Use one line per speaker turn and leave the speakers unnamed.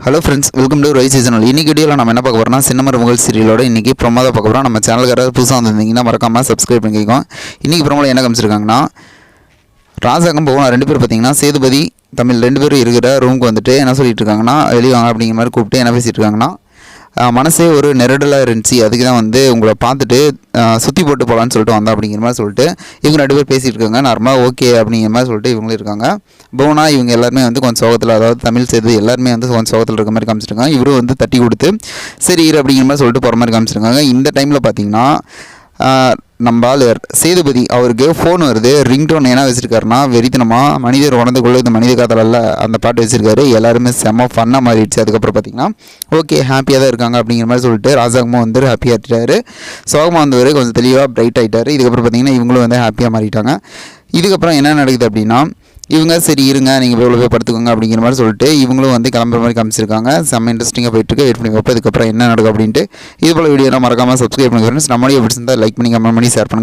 Hello friends welcome to rice seasonal இன்னைக்கு வீடியோவில் நம்ம என்ன பார்க்க போகிறோம்னா சின்ன மருமகள் சீரியலோட இன்றைக்கி ப்ரொமோ பார்க்க போகிறோம் நம்ம சேனலுக்கு யாராவது புதுசாக வந்திருந்தீங்கன்னா மறக்காமல் சப்ஸ்கிரைப் பண்ணிக்கோங்க. இன்றைக்கி ப்ரொமோவில் என்ன காமிச்சிருக்காங்கன்னா ராஜாக்கம் போகணும் ரெண்டு பேர் பார்த்தீங்கன்னா சேதுபதி தமிழ் ரெண்டு பேரும் இருக்கிற ரூமுக்கு வந்துட்டு என்ன சொல்லிட்டு இருக்காங்கன்னா வெளியே வாங்க அப்படிங்கிற மாதிரி கூப்பிட்டு என்ன பேசிகிட்டு இருக்காங்கன்னா மனசே ஒரு நெருடலாக இருந்துச்சு. அதுக்கு தான் வந்து உங்களை பார்த்துட்டு சுற்றி போட்டு போகலான்னு சொல்லிட்டு வந்தேன் அப்படிங்கிற மாதிரி சொல்லிட்டு இவங்க ரெண்டு பேர் பேசிகிட்டு இருக்காங்க. நார்மலாக ஓகே அப்படிங்கிற மாதிரி சொல்லிட்டு இவங்களும் இருக்காங்க. போனா இவங்க எல்லாருமே வந்து கொஞ்சம் சோகத்தில் அதாவது தமிழ் சேர்த்து எல்லாருமே வந்து கொஞ்சம் சோகத்தில் இருக்க மாதிரி காமிச்சிருக்காங்க. இவரும் வந்து தட்டி கொடுத்து சரி இரு அப்படிங்கிற மாதிரி சொல்லிட்டு போகிற மாதிரி காமிச்சிருக்காங்க. இந்த டைமில் பார்த்தீங்கன்னா ஆஹ் நம்ம சேதுபதி அவருக்கு ஃபோன் வருது. ரிங்டோன் என்ன வச்சுருக்காருன்னா வெறித்தனமாக மனிதர் உணர்ந்துக்குள்ள இந்த மனித காதலில் அந்த பாட்டு வச்சுருக்காரு. எல்லாருமே செம்ம ஃபன்னாக மாறிடுச்சு. அதுக்கப்புறம் பார்த்தீங்கன்னா ஓகே ஹாப்பியாக தான் இருக்காங்க அப்படிங்கிற மாதிரி சொல்லிட்டு ராஜாகமும் வந்து ஹாப்பியாக ஆகிட்டாரு சோகமாக வந்தவர் கொஞ்சம் தெளிவாக பிரைட் ஆகிட்டார் இதுக்கப்புறம் பார்த்தீங்கன்னா இவங்களும் வந்து ஹாப்பியாக மாறிட்டாங்க. இதுக்கப்புறம் என்ன நடக்குது அப்படின்னா இவங்க சரி இருங்க நீங்கள் இவ்வளோ போய் படுத்துக்கோங்க அப்படிங்கிற மாதிரி சொல்லிட்டு இவங்களும் வந்து கிளம்புற மாதிரி காமிச்சிருக்காங்க. செம்ம இன்ட்ரெஸ்டிங்காக போயிட்டுருக்கு. வெயிட் பண்ணி வைப்போம் இதுக்கப்புறம் என்ன நடக்கும் அப்படின்ட்டு. இது போல் வீடியோலாம் மறக்காமல் சப்ஸ்கிரைப் பண்ணுங்க ஃப்ரெண்ட்ஸ் நம்மளுடைய பிடிச்சிருந்தா லைக் பண்ணி கமெண்ட் பண்ணி ஷேர் பண்ணுங்கள்